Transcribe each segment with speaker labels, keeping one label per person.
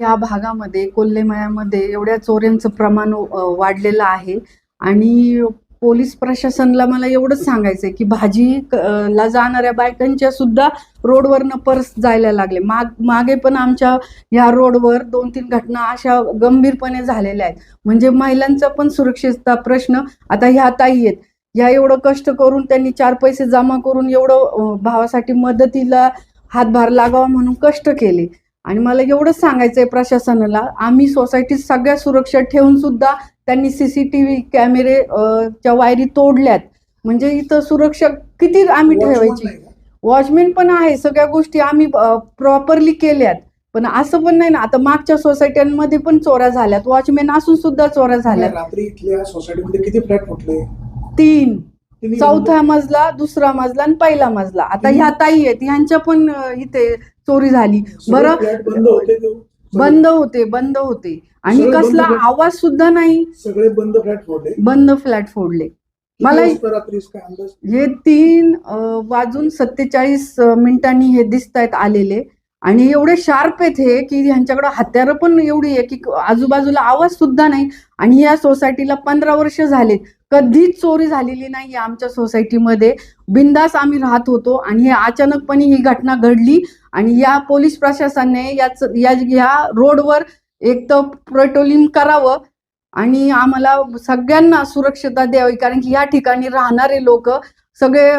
Speaker 1: या भागामध्ये कोल्हेमळ्यामध्ये एवढ्या चोऱ्यांचं प्रमाण वाढलेलं आहे. आणि पोलीस प्रशासनाला मला एवढंच सांगायचंय की भाजी ला जाणाऱ्या बायकांच्या सुद्धा रोडवरनं पर्स जायला लागले. माग मागे पण आमच्या ह्या रोडवर दोन तीन घटना अशा गंभीरपणे झालेल्या आहेत. म्हणजे महिलांचा पण सुरक्षितता प्रश्न आता ह्या ताई आहेत. ह्या एवढं कष्ट करून त्यांनी चार पैसे जमा करून एवढं भावासाठी मदतीला हातभार लागावा म्हणून कष्ट केले. आणि मला एवढंच सांगायचंय प्रशासनाला आम्ही सोसायटीत सगळ्या सुरक्षा ठेवून सुद्धा त्यांनी सीसीटीव्ही कॅमेरे अ, च्या वायरी तोडल्यात. म्हणजे इथं सुरक्षा किती आम्ही ठेवायची? वॉचमॅन पण आहे सगळ्या गोष्टी आम्ही प्रॉपरली केल्यात. पण असं पण नाही ना आता मागच्या सोसायट्यांमध्ये पण चोऱ्या झाल्यात. वॉचमॅन असून सुद्धा चोऱ्या झाल्यात.
Speaker 2: रात्री इथल्या सोसायटीमध्ये किती फ्लॅट फुटले?
Speaker 1: तीन. चौथा मजला दुसरा मजला आणि पहिला मजला. आता ह्या ताई आहेत ह्यांच्या पण इथे चोरी झाली. बरं?
Speaker 2: बंद होते
Speaker 1: बंद होते बंद होते. आणि कसला आवाज सुद्धा नाही.
Speaker 2: सगळे बंद फ्लॅट फोडले.
Speaker 1: बंद फ्लॅट फोडले. मला हे तीन वाजून सत्तेचाळीस मिनिटांनी हे दिसत आहेत आलेले. आणि एवढे शार्प आहेत हे की ह्यांच्याकडे हत्यारं पण एवढी आहे की आजूबाजूला आवाज सुद्धा नाही. आणि या सोसायटीला पंधरा वर्ष झालेत. कधीच चोरी झालेली नाही आमच्या सोसायटीमध्ये. बिंदास आम्ही राहत होतो आणि हे अचानकपणे ही घटना घडली आणि या पोलीस प्रशासनाने याच या या रोडवर एक तर पेट्रोलिंग करावं आणि आम्हाला सगळ्यांना सुरक्षता द्यावी. कारण की या ठिकाणी राहणारे लोक सगळे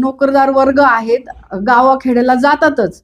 Speaker 1: नोकरदार वर्ग आहेत. गावाखेड्याला जातातच.